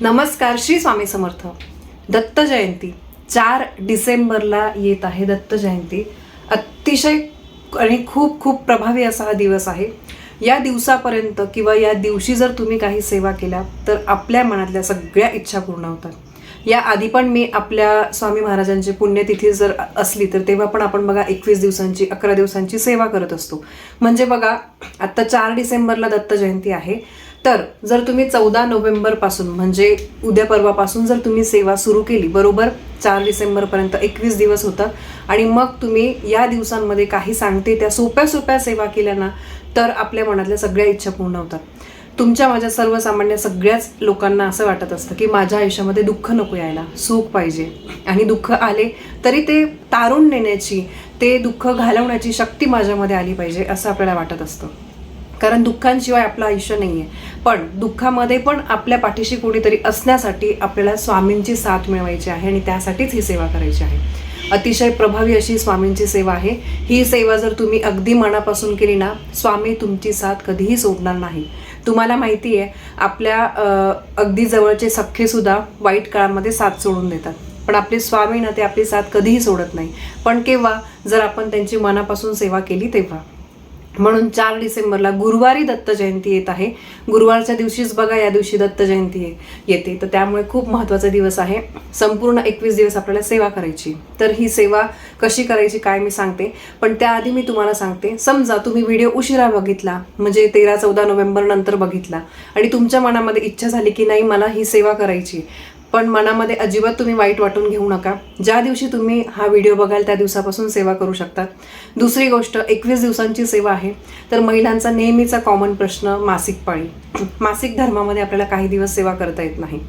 नमस्कार श्री स्वामी समर्थ. दत्त जयंती. चार डिसेंबरला येत आहे दत्त जयंती. अतिशय आणि खूप खूप प्रभावी असा हा दिवस आहे. या दिवसापर्यंत किंवा या दिवशी जर तुम्ही काही सेवा केल्या तर आपल्या मनातल्या सगळ्या इच्छा पूर्ण होतात. या आधी पण मी आपल्या स्वामी महाराजांची पुण्यतिथी जर असली तर तेव्हा पण आपण बघा एकवीस दिवसांची अकरा दिवसांची सेवा करत असतो. म्हणजे बघा आत्ता चार डिसेंबरला दत्त जयंती आहे. तर जर तुम्ही चौदा नोव्हेंबरपासून म्हणजे उद्या परवापासून जर तुम्ही सेवा सुरू केली बरोबर? चार डिसेंबरपर्यंत एकवीस दिवस होतात आणि मग तुम्ही या दिवसांमध्ये काही सांगते त्या सोप्या सोप्या सेवा केल्या ना तर आपल्या मनातल्या सगळ्या इच्छा पूर्ण होतात. तुमच्या माझ्या सर्वसामान्य सगळ्याच लोकांना असं वाटत असतं की माझ्या आयुष्यामध्ये दुःख नको यायला सुख पाहिजे. आणि दुःख आले तरी ते तारून नेण्याची ते दुःख घालवण्याची शक्ती माझ्यामध्ये आली पाहिजे असं आपल्याला वाटत असतं. कारण दुःखांशिवाय आपलं आयुष्य नाही आहे पण दुःखामध्ये पण आपल्या पाठीशी कोणीतरी असण्यासाठी आपल्याला स्वामींची साथ मिळवायची आहे आणि त्यासाठीच ही सेवा करायची आहे. अतिशय प्रभावी अशी स्वामींची सेवा आहे. ही सेवा जर तुम्ही अगदी मनापासून केली ना स्वामी तुमची साथ कधीही सोडणार नाही. तुम्हाला माहिती आहे आपल्या अगदी जवळचे सख्खेसुद्धा वाईट काळामध्ये साथ सोडून देतात. पण आपले स्वामी ना ते आपली साथ कधीही सोडत नाही. पण केव्हा? जर आपण त्यांची मनापासून सेवा केली तेव्हा. म्हणून चार डिसेंबरला गुरुवारी दत्त जयंती येत आहे. गुरुवारच्या दिवशीच बघा या दिवशी दत्त जयंती येते. तर त्यामुळे खूप महत्त्वाचा दिवस आहे. संपूर्ण एकवीस दिवस आपल्याला सेवा करायची. तर ही सेवा कशी करायची काय मी सांगते. पण त्याआधी मी तुम्हाला सांगते. समजा तुम्ही व्हिडिओ उशिरा बघितला म्हणजे तेरा चौदा नोव्हेंबर नंतर बघितला आणि तुमच्या मनामध्ये इच्छा झाली की नाही मला ही सेवा करायची. पण मनामध्ये अजिबात तुम्ही वाईट वाटून घेऊ नका. ज्या दिवशी तुम्ही हा व्हिडिओ बघाल त्या दिवसापासून सेवा करू शकतात दुसरी गोष्ट एकवीस दिवसांची सेवा आहे. तर महिलांचा नेहमीचा कॉमन प्रश्न मासिक पाळी. मासिक धर्मामध्ये आपल्याला काही दिवस सेवा करता येत नाही.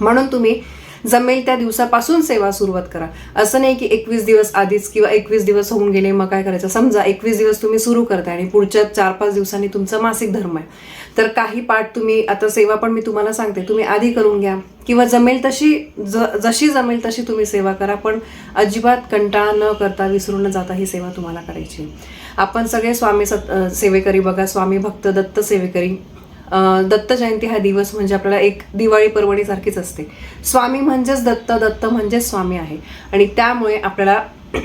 म्हणून तुम्ही जमेल त्या दिवसापासून सेवा सुरुवात करा. असं नाही की एकवीस दिवस आधीच किंवा एकवीस दिवस होऊन गेले मग काय करायचं? समजा एकवीस दिवस तुम्ही सुरू करताय आणि पुढच्या चार पाच दिवसांनी तुमचा मासिक धर्म आहे. तर काही पाठ तुम्ही आता सेवा पण मी तुम्हाला सांगते तुम्ही आधी करून घ्या. किंवा जमेल तशी ज जशी जमेल तशी तुम्ही सेवा करा पण अजिबात कंटाळा न करता विसरून न जाता ही सेवा तुम्हाला करायची आहे. आपण सगळे स्वामी सत सेवेकरी बघा स्वामी भक्त दत्त सेवेकरी. दत्त जयंती हा दिवस म्हणजे आपल्याला एक दिवाळी पर्वणीसारखीच असते. स्वामी म्हणजेच दत्त दत्त म्हणजेच स्वामी आहे. आणि त्यामुळे आपल्याला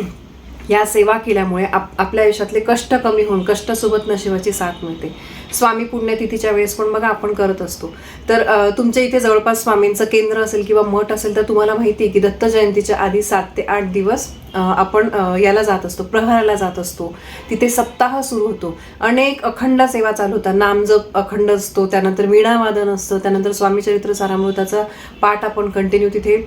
या सेवा केल्यामुळे आप आपल्या आयुष्यातले कष्ट कमी होऊन कष्टसोबत नशिबाची साथ मिळते. स्वामी पुण्यतिथीच्या वेळेस पण बघा आपण करत असतो. तर तुमच्या इथे जवळपास स्वामींचं केंद्र असेल किंवा मठ असेल तर तुम्हाला माहिती आहे की दत्त जयंतीच्या आधी सात ते आठ दिवस आपण याला जात असतो प्रहराला जात असतो. तिथे सप्ताह सुरू होतो. अनेक अखंड सेवा चालू होतात. नामजप अखंड असतो त्यानंतर वीणावादन असतं त्यानंतर स्वामी चरित्र सारामृताचा पाठ आपण कंटिन्यू तिथे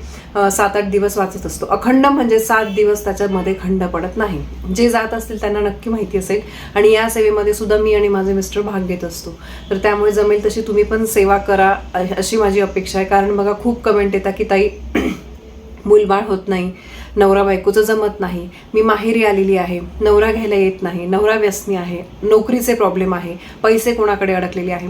सात आठ दिवस वाचत असतो. अखंड म्हणजे सात दिवस त्याच्यामध्ये खंड पडत नाही. जे जात असतील त्यांना नक्की माहिती असेल. आणि या सेवेमध्ये सुद्धा मी आणि माझे मिस्टर भाग घेत असतो. तर त्यामुळे जमेल तशी तुम्ही पण सेवा करा अशी माझी अपेक्षा आहे. कारण बघा खूप कमेंट येतात की ताई मूलबाळ होत नाही. नवरा बायकोचं जमत नाही. मी माहेरी आलेली आहे. नवरा घ्यायला येत नाही. नवरा व्यसनी आहे. नोकरीचे प्रॉब्लेम आहे. पैसे कोणाकडे अडकलेले आहे?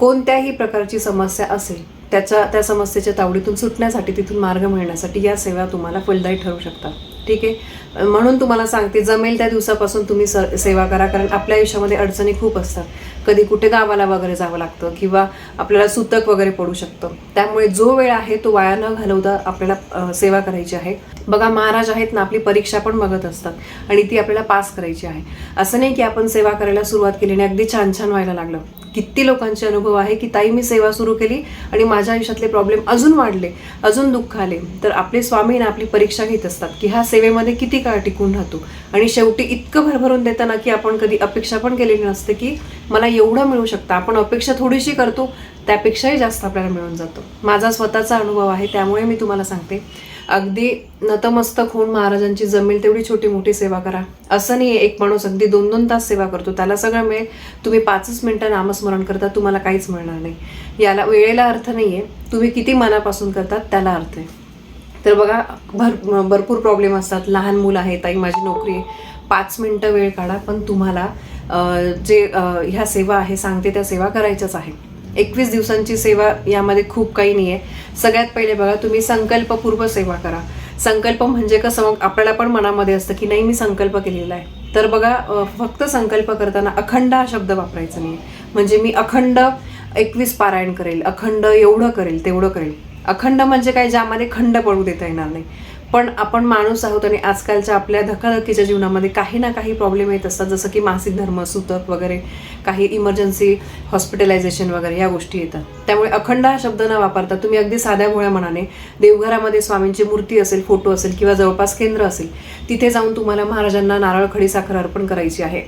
कोणत्याही प्रकारची समस्या असेल त्याच्या त्या समस्येच्या तावडीतून सुटण्यासाठी तिथून मार्ग मिळण्यासाठी या सेवा तुम्हाला फलदायी ठरू शकतात. ठीक आहे? म्हणून तुम्हाला सांगते जमेल त्या दिवसापासून तुम्ही स सेवा करा. कारण आपल्या आयुष्यामध्ये अडचणी खूप असतात. कधी कुठे गावाला वगैरे जावं लागतं किंवा आपल्याला सुतक वगैरे पडू शकतं. त्यामुळे जो वेळ आहे तो वाया न घालवता आपल्याला सेवा करायची आहे. बघा महाराज आहेत ना आपली परीक्षा पण बघत असतात आणि ती आपल्याला पास करायची आहे. असं नाही की आपण सेवा करायला सुरुवात केली आणि अगदी छान छान व्हायला लागलं. किती लोकांचे अनुभव आहे की ताई मी सेवा सुरू केली आणि माझ्या आयुष्यातले प्रॉब्लेम अजून वाढले अजून दुःख आले. तर आपले स्वामी ना आपली परीक्षा घेत असतात की ह्या सेवेमध्ये किती काळ टिकून राहतो? आणि शेवटी इतकं भरभरून देताना की आपण कधी अपेक्षा पण केलेली नसते की मला एवढं मिळू शकतं. आपण अपेक्षा थोडीशी करतो त्यापेक्षाही जास्त आपल्याला मिळून जातो. माझा स्वतःचा अनुभव आहे त्यामुळे मी तुम्हाला सांगते. अगदी नतमस्तक होऊन महाराजांची जमेल तेवढी छोटी मोठी सेवा करा. असं नाही एक माणूस अगदी दोन दोन तास सेवा करतो. त्याला सगळं मिळेल. तुम्ही पाचच मिनटं नामस्मरण करता तुम्हाला काहीच मिळणार नाही. याला वेळेला अर्थ नाही आहे तुम्ही किती मनापासून करतात त्याला अर्थ आहे. तर बघा भर भरपूर प्रॉब्लेम असतात. लहान मुलं आहे ताई माझी नोकरी आहे. पाच मिनटं वेळ काढा पण तुम्हाला जे ह्या सेवा आहे सांगते त्या सेवा करायच्याच आहे एकवीस दिवसांची सेवा यामध्ये खूप काही नाही आहे सगळ्यात पहिले बघा तुम्ही संकल्पपूर्व सेवा करा. संकल्प म्हणजे कसं मग आपल्याला पण मनामध्ये असतं की नाही मी संकल्प केलेला आहे. तर बघा फक्त संकल्प करताना अखंड हा शब्द वापरायचा नाही म्हणजे मी अखंड एकवीस पारायण करेल अखंड एवढं करेल तेवढं करेल. अखंड म्हणजे काय ज्यामध्ये खंड पडू देता येणार नाही. पण आपण माणूस आहोत आणि आजकालच्या आपल्या धकाधकीच्या जीवनामध्ये काही ना काही प्रॉब्लेम येत असतात. जसं की मासिक धर्म सुतक वगैरे काही इमर्जन्सी हॉस्पिटलायझेशन वगैरे या गोष्टी येतात. त्यामुळे अखंड हा शब्द न वापरता तुम्ही अगदी साध्या भोळ्या मनाने देवघरामध्ये स्वामींची मूर्ती असेल फोटो असेल किंवा जवळपास केंद्र असेल तिथे जाऊन तुम्हाला महाराजांना नारळ खडी साखर अर्पण करायची आहे.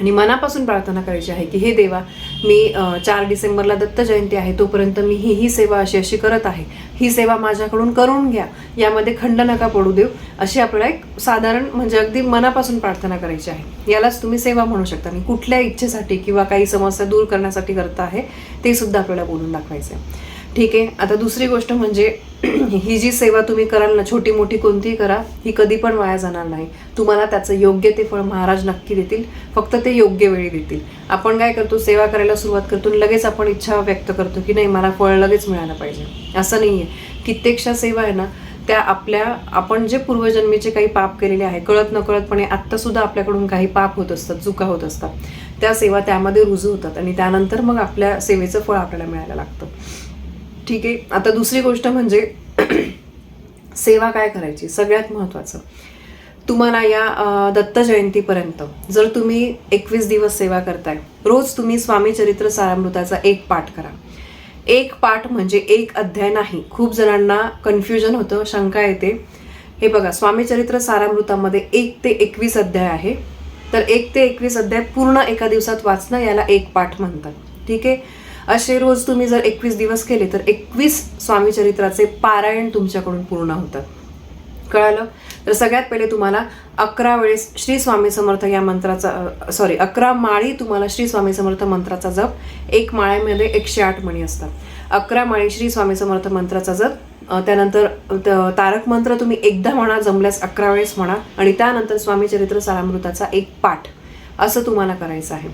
आणि मनापासून प्रार्थना करायची आहे की हे देवा मी चार डिसेंबरला दत्त जयंती आहे तोपर्यंत मी ही ही सेवा अशी अशी करत आहे. ही सेवा माझ्याकडून करून घ्या. यामध्ये खंड नका पडू देऊ. अशी आपल्याला एक साधारण म्हणजे अगदी मनापासून प्रार्थना करायची आहे. यालाच तुम्ही सेवा म्हणू शकता. आणि कुठल्या इच्छेसाठी किंवा काही समस्या दूर करण्यासाठी करता आहे ते सुद्धा आपल्याला बोलून दाखवायचं आहे ठीक आहे आता दुसरी गोष्ट म्हणजे ही जी सेवा तुम्ही कराल ना छोटी मोठी कोणतीही करा ही कधी पण वाया जाणार नाही. तुम्हाला त्याचं योग्य ते फळ महाराज नक्की देतील फक्त ते योग्य वेळी देतील. आपण काय करतो सेवा करायला सुरुवात करतो आणि लगेच आपण इच्छा व्यक्त करतो की नाही मला फळ लगेच मिळालं पाहिजे. असं नाही आहे कित्येकशा सेवा आहे ना त्या आपल्या आपण जे पूर्वजन्मीचे काही पाप केलेले आहे कळत नकळतपणे आत्तासुद्धा आपल्याकडून काही पाप होत असतात चुका होत असतात. त्या सेवा त्यामध्ये रुजू होतात आणि त्यानंतर मग आपल्या सेवेचं फळ आपल्याला मिळायला लागतं. ठीक आहे. आता दुसरी गोष्ट म्हणजे सेवा काय करायची? सगळ्यात महत्त्वाचं तुम्हाला या दत्त जयंतीपर्यंत जर तुम्ही एकवीस दिवस सेवा करताय रोज तुम्ही स्वामी चरित्र सारामृताचा एक पाठ करा. एक पाठ म्हणजे एक अध्याय नाही. खूप जणांना कन्फ्युजन होतं शंका येते. हे बघा स्वामी चरित्र सारामृतामध्ये एक ते एकवीस अध्याय आहे. तर एक ते एकवीस अध्याय पूर्ण एका दिवसात वाचणं याला एक पाठ म्हणतात. ठीक आहे? असे रोज तुम्ही जर एकवीस दिवस केले तर एकवीस स्वामी चरित्राचे पारायण तुमच्याकडून पूर्ण होतात. कळालं? तर सगळ्यात पहिले तुम्हाला अकरा वेळेस श्री स्वामी समर्थ या मंत्राचा सॉरी अकरा माळी तुम्हाला श्री स्वामी समर्थ मंत्राचा जप एक माळ्यामध्ये एकशे आठ मणी असतात. अकरा माळी श्री स्वामी समर्थ मंत्राचा जप त्यानंतर त- तारक मंत्र तुम्ही एकदा म्हणा जमल्यास अकरा वेळेस म्हणा आणि त्यानंतर स्वामी चरित्र सारामृताचा एक पाठ. असं तुम्हाला करायचं आहे.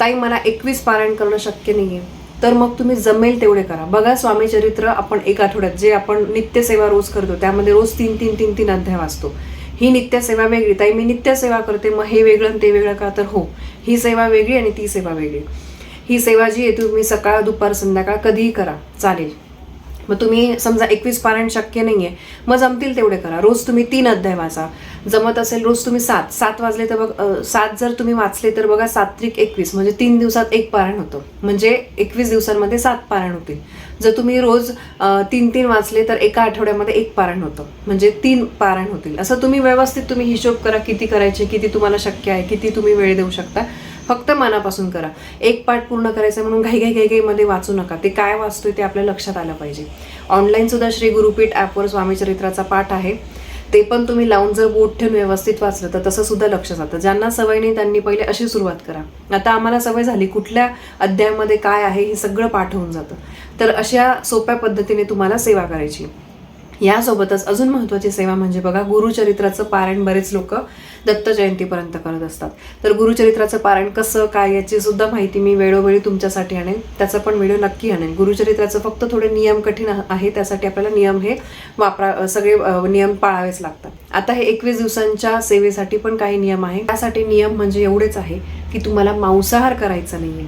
ताई मला एकवीस पारायण करणं शक्य नाही आहे तर मग तुम्ही जमेल तेवढे करा. बघा स्वामी चरित्र आपण एक आठवड्यात जे आपण नित्यसेवा रोज करतो त्यामध्ये रोज तीन तीन तीन तीन अध्याय वाचतो. ही नित्यसेवा वेगळी. ताई मी नित्यसेवा करते मग हे वेगळं आणि ते वेगळं का? तर हो ही सेवा वेगळी आणि ती सेवा वेगळी. ही सेवा जी आहे तुम्ही सकाळ दुपार संध्याकाळ कधीही करा. चालेल. मग तुम्ही समजा एकवीस पारायण शक्य नाही आहे मग जमतील तेवढे करा. रोज तुम्ही तीन अध्याय वाचा. जमत असेल रोज तुम्ही सात. सात वाजले तर बघ सात जर तुम्ही वाचले तर बघा सात त्रिक एकवीस म्हणजे तीन दिवसात एक पारायण होतं. म्हणजे एकवीस दिवसांमध्ये सात पारायण होतील. जर तुम्ही रोज तीन तीन वाचले तर एका आठवड्यामध्ये एक पारायण होतं. म्हणजे तीन पारायण होतील. असं तुम्ही व्यवस्थित तुम्ही हिशोब करा किती करायचे किती तुम्हाला शक्य आहे किती तुम्ही वेळ देऊ शकता. फक्त मनापासून करा. एक पाठ पूर्ण करायचं म्हणून घाई घाई घाई घाईमध्ये वाचू नका. ते काय वाचतोय ते आपल्या लक्षात आलं पाहिजे. ऑनलाईनसुद्धा श्री गुरुपीठ ॲपवर स्वामीचरित्राचा पाठ आहे. ते पण तुम्ही लावून जर बोट ठेवून व्यवस्थित वाचलं तर तसं सुद्धा लक्ष जातं. ज्यांना सवय नाही त्यांनी पहिले अशी सुरुवात करा. आता आम्हाला सवय झाली कुठल्या अध्यायामध्ये काय आहे हे सगळं पाठवून जातं. तर अशा सोप्या पद्धतीने तुम्हाला सेवा करायची. यासोबतच अजून महत्त्वाची सेवा म्हणजे बघा गुरुचरित्राचं पारायण बरेच लोक दत्त जयंतीपर्यंत करत असतात. तर गुरुचरित्राचं पारायण कसं काय याची सुद्धा माहिती मी वेळोवेळी तुमच्यासाठी आणेन. त्याचा पण व्हिडिओ नक्की आणेन. गुरुचरित्राचं फक्त थोडे नियम कठीण आहे त्यासाठी आपल्याला नियम हे वापरा सगळे नियम पाळावेच लागतात. आता हे एकवीस दिवसांच्या सेवेसाठी पण काही नियम आहे. त्यासाठी नियम म्हणजे एवढेच आहे की तुम्हाला मांसाहार करायचा नाहीये.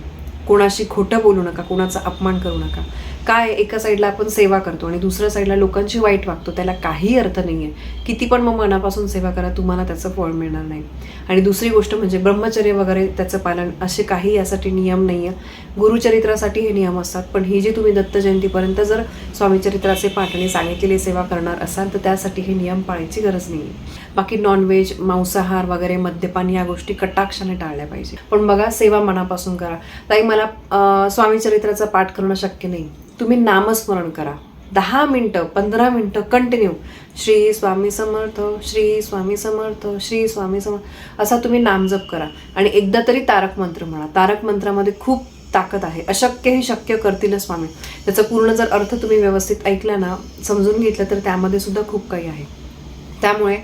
कोणाशी खोटं बोलू नका कोणाचा अपमान करू नका. काय एका साईडला आपण सेवा करतो आणि दुसऱ्या साईडला लोकांची वाईट वागतो त्याला काही अर्थ नाही आहे किती पण मग मनापासून सेवा करा तुम्हाला त्याचं फळ मिळणार नाही. आणि दुसरी गोष्ट म्हणजे ब्रह्मचर्य वगैरे त्याचं पालन असे काही यासाठी नियम नाही आहे गुरुचरित्रासाठी हे नियम असतात पण ही जी तुम्ही दत्त जयंतीपर्यंत जर स्वामीचरित्राचे पाठ आणि सांगितलेली सेवा करणार असाल तर त्यासाठी हे नियम पाळायची गरज नाही आहे बाकी नॉनव्हेज मांसाहार वगैरे मद्यपान या गोष्टी कटाक्षाने टाळल्या पाहिजे पण बघा सेवा मनापासून करा. ताई मला स्वामी चरित्राचा पाठ करणं शक्य नाही. तुम्ही नामस्मरण करा. दहा मिनटं पंधरा मिनटं कंटिन्यू श्री स्वामी समर्थ श्री स्वामी समर्थ श्री स्वामी समर्थ. असा तुम्ही नामजप करा. आणि एकदा तरी तारक मंत्र म्हणा. तारक मंत्रामध्ये खूप ताकद आहे. अशक्य हे शक्य करतील स्वामी? त्याचा पूर्ण जर अर्थ तुम्ही व्यवस्थित ऐकला ना समजून घेतलं तर त्यामध्ये सुद्धा खूप काही आहे. त्यामुळे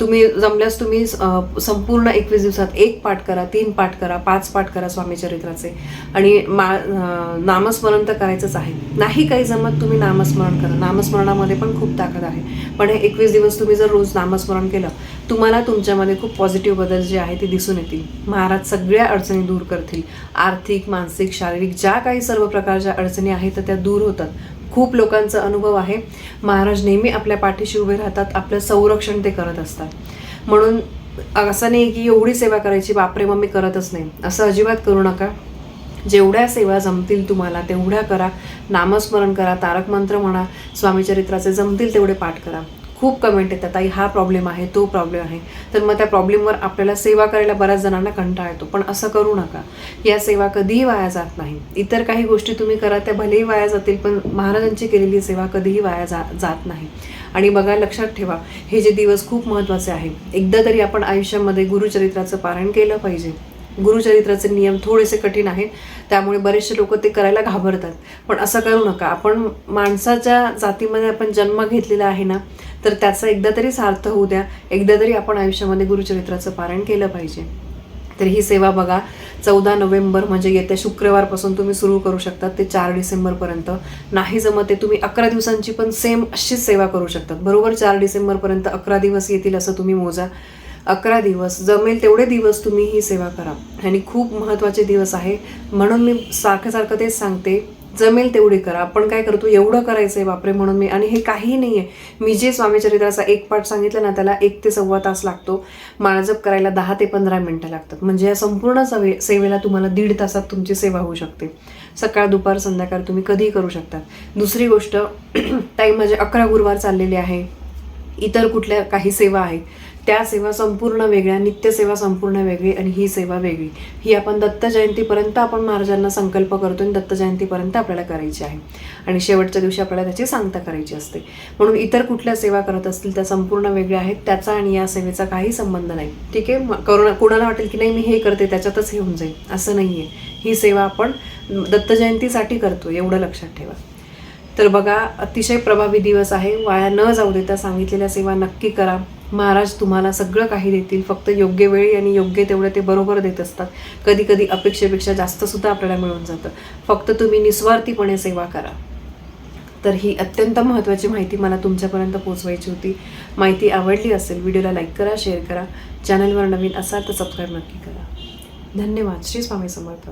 तुम्ही जमल्यास तुम्ही संपूर्ण एकवीस दिवसात एक पाठ करा तीन पाठ करा पाच पाठ करा स्वामी चरित्राचे. आणि मा नामस्मरण तर करायचंच आहे. नाही काही जमत तुम्ही नामस्मरण करा. नामस्मरणामध्ये पण खूप ताकद आहे. पण हे एकवीस दिवस तुम्ही जर रोज नामस्मरण केलं तुम्हाला तुमच्यामध्ये खूप पॉझिटिव्ह बदल जे आहे ते दिसून येतील. महाराज सगळ्या अडचणी दूर करतील. आर्थिक मानसिक शारीरिक ज्या काही सर्व प्रकारच्या अडचणी आहेत तर त्या दूर होतात. खूप लोकांचा अनुभव आहे. महाराज नेहमी आपल्या पाठीशी उभे राहतात आपलं संरक्षण ते करत असतात. म्हणून असं नाही की एवढी सेवा करायची बापरे मग मी करतच नाही. असं अजिबात करू नका. जेवढ्या सेवा जमतील तुम्हाला तेवढ्या करा. नामस्मरण करा तारक मंत्र म्हणा स्वामीचरित्राचे जमतील तेवढे पाठ करा. खूप कमेंट येतात ताई हा प्रॉब्लेम आहे तो प्रॉब्लेम आहे. तर मग त्या प्रॉब्लेमवर आपल्याला सेवा करायला बऱ्याच जणांना कंटाळा येतो. पण असं करू नका. या सेवा कधीही वाया जात नाही. इतर काही गोष्टी तुम्ही करा त्या भलेही वाया जातील पण महाराजांची केलेली सेवा कधीही वाया जा जात नाही. आणि बघा लक्षात ठेवा हे जे दिवस खूप महत्त्वाचे आहे. एकदा तरी आपण आयुष्यामध्ये गुरुचरित्राचं पारण केलं पाहिजे. गुरुचरित्राचे नियम थोडेसे कठीण आहेत त्यामुळे बरेचसे लोक ते करायला घाबरतात. पण असं करू नका. आपण माणसाच्या जातीमध्ये आपण जन्म घेतलेला आहे ना तर त्याचा एकदा तरी सार्थ होऊ द्या. एकदा तरी आपण आयुष्यामध्ये गुरुचरित्राचं पारायण केलं पाहिजे. तर ही सेवा बघा. चौदा नोव्हेंबर म्हणजे येत्या शुक्रवारपासून तुम्ही सुरू करू शकता ते चार डिसेंबरपर्यंत. नाही जमत ते तुम्ही अकरा दिवसांची पण सेम अशीच सेवा करू शकतात. बरोबर? चार डिसेंबरपर्यंत अकरा दिवस येतील असं तुम्ही मोजा. अकरा दिवस जमेल तेवढे दिवस तुम्ही ही सेवा करा. आणि खूप महत्त्वाचे दिवस आहे. म्हणून मी सारखं सारखं तेच सांगते जमेल तेवढी करा. आपण काय करतो एवढं करायचं आहे बापरे म्हणून मी आणि हे काहीही नाही आहे मी जे स्वामीचरित्राचा एक पाठ सांगितलं ना त्याला एक ते सव्वा तास लागतो. माळजप करायला दहा ते पंधरा मिनटं लागतात. म्हणजे या संपूर्ण सवे सेवेला तुम्हाला दीड तासात तुमची सेवा होऊ शकते. सकाळ दुपार संध्याकाळ तुम्ही कधीही करू शकता. दुसरी गोष्ट ताई माझे अकरा गुरुवार चाललेले आहे. इतर कुठल्या काही सेवा आहेत? त्या सेवा संपूर्ण वेगळ्या नित्यसेवा संपूर्ण वेगळी आणि ही सेवा वेगळी. ही आपण दत्त जयंतीपर्यंत आपण महाराजांना संकल्प करतो आणि दत्त जयंतीपर्यंत आपल्याला करायची आहे. आणि शेवटच्या दिवशी आपल्याला त्याची सांगता करायची असते. म्हणून इतर कुठल्या सेवा करत असतील त्या संपूर्ण वेगळ्या आहेत त्याचा आणि या सेवेचा काही संबंध नाही. ठीक आहे? करोना करुणा कुणाला वाटेल की नाही मी हे करते त्याच्यातच हे होऊन जाईल. असं नाही आहे ही सेवा आपण दत्त जयंतीसाठी करतो एवढं लक्षात ठेवा. तर बघा अतिशय प्रभावी दिवस आहे. वाया न जाऊ देता सांगितलेल्या सेवा नक्की करा. महाराज तुम्हाला सगळं काही देतील. फक्त योग्य वेळी आणि योग्य तेवढं ते बरोबर देत असतात. कधी कधी अपेक्षेपेक्षा जास्त सुद्धा आपल्याला मिळून जातं. फक्त तुम्ही निस्वार्थीपणे सेवा करा. तर ही अत्यंत महत्त्वाची माहिती मला तुमच्यापर्यंत पोहोचवायची होती. माहिती आवडली असेल व्हिडिओला लाईक करा शेअर करा. चॅनलवर नवीन असाल तर सबस्क्राईब नक्की करा. धन्यवाद. श्री स्वामी समर्थ.